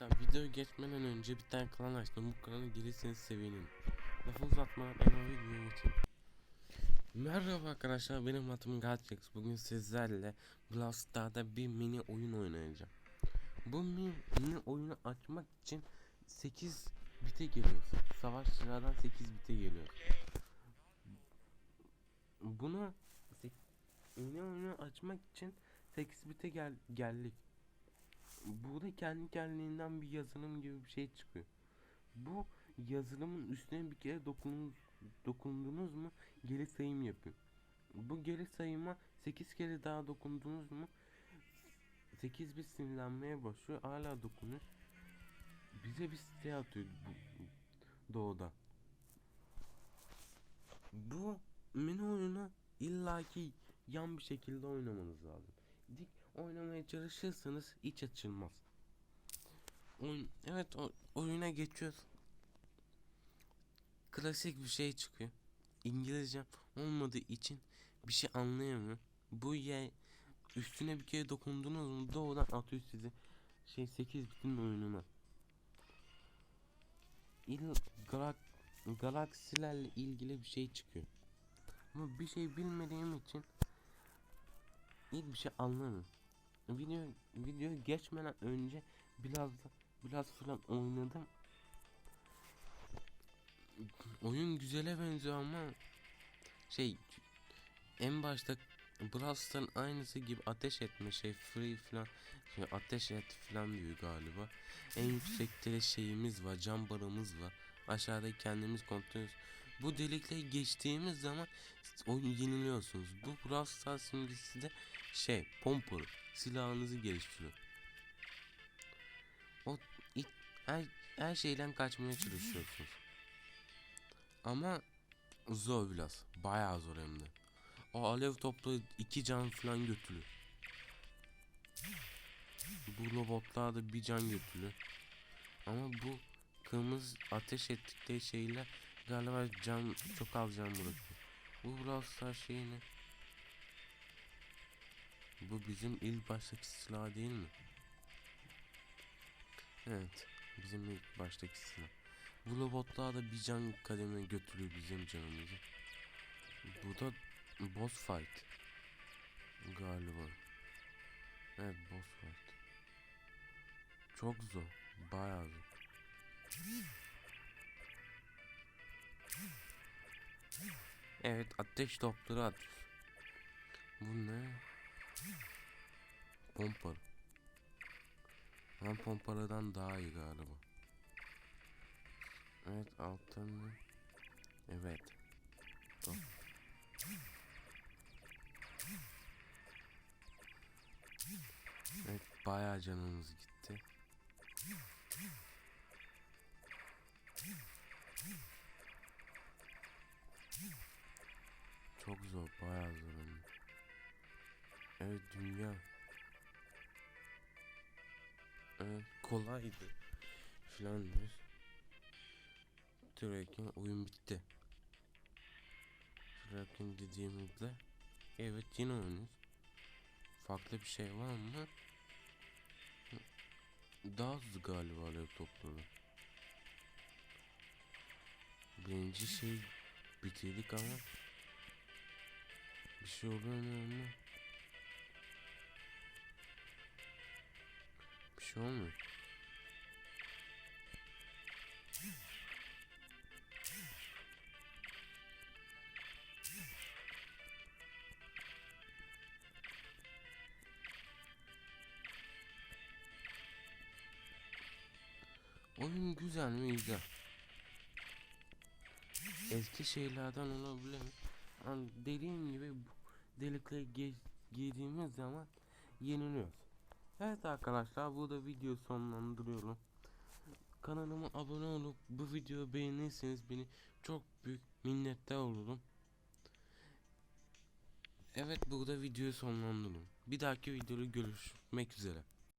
Arkadaşlar video geçmeden önce bir tane kanal açtım. Bu kanala gelirseniz sevinirim. Lafı uzatmadan o videoya geçeyim. Merhaba arkadaşlar benim adım Gatrix. Bugün sizlerle Stars'da bir mini oyun oynayacağım. Bu mini, oyunu açmak için 8 bite geliyor. Savaşçılardan 8 bite geliyor. Bunu mini oyunu açmak için 8 bite gel geldik. Burada kendi kendiliğinden bir yazılım gibi bir şey çıkıyor. Bu yazılımın üstüne bir kere dokunun, dokundunuz mu geri sayım yapıyor. Bu geri sayıma 8 kere daha dokundunuz mu 8 bir sinirlenmeye başlıyor. Hala dokunuyor. Bize bir site atıyor bu, doğuda. Bu mini oyunu illaki yan bir şekilde oynamanız lazım. Dik oynamaya çalışırsanız hiç açılmaz. Oyun, evet o, oyuna geçiyoruz. Klasik bir şey çıkıyor. İngilizce olmadığı için bir şey anlayamıyor. Bu ye üstüne bir kere dokundunuz mu doğrudan atıyor sizi şey 8 bitin oyununa. İl galak galaksilerle ilgili bir şey çıkıyor. Ama bir şey bilmediğim için ilk bir şey anlamıyorum. Video video geçmeden önce biraz biraz falan oynadım. Oyun güzele benziyor ama şey en başta Brawl aynısı gibi ateş etme şey free falan şey ateş et falan diyor galiba. En yüksekte şeyimiz var, cam barımız var. Aşağıda kendimiz kontrol. Bu delikleri geçtiğimiz zaman oyun yeniliyorsunuz. Bu Brawl Stars simgesi de şey pompalı silahınızı geliştiriyor. O ilk, her, her şeyden kaçmaya çalışıyorsunuz. Ama zor biraz. Bayağı zor hem de. O alev topları iki can falan götürüyor. Bu robotlar da bir can götürüyor. Ama bu kırmızı ateş ettikleri şeyler galiba can çok az can bırakıyor. Bu Brawl Stars şeyi ne? Bu bizim ilk baştaki silah değil mi? Evet. Bizim ilk baştaki silah. Bu robotlar da bir can kademe götürüyor bizim canımızı. Bu da boss fight. Galiba. Evet boss fight. Çok zor. Bayağı zor. Evet ateş topları atıyor. Bu ne? Pompalı. Ben pompalıdan daha iyi galiba. Evet altın. Evet. Hop. Evet bayağı canımız gitti. Evet dünya. Evet kolaydı. Filandır. Trekking oyun bitti. Trekking dediğimizde evet yine oynuyoruz. Farklı bir şey var mı? Daha hızlı galiba laptopları. Birinci şey bitirdik ama bir şey oluyor mu bir şey olmuyor. Oyun güzel mi? Güzel. Eski şeylerden olabilir mi? Yani dediğim gibi bu delikleri ge girdiğimiz zaman yeniliyoruz. Evet arkadaşlar burada video sonlandırıyorum. Kanalıma abone olup bu videoyu beğenirseniz beni çok büyük minnettar olurum. Evet burada videoyu sonlandırıyorum. Bir dahaki videoda görüşmek üzere.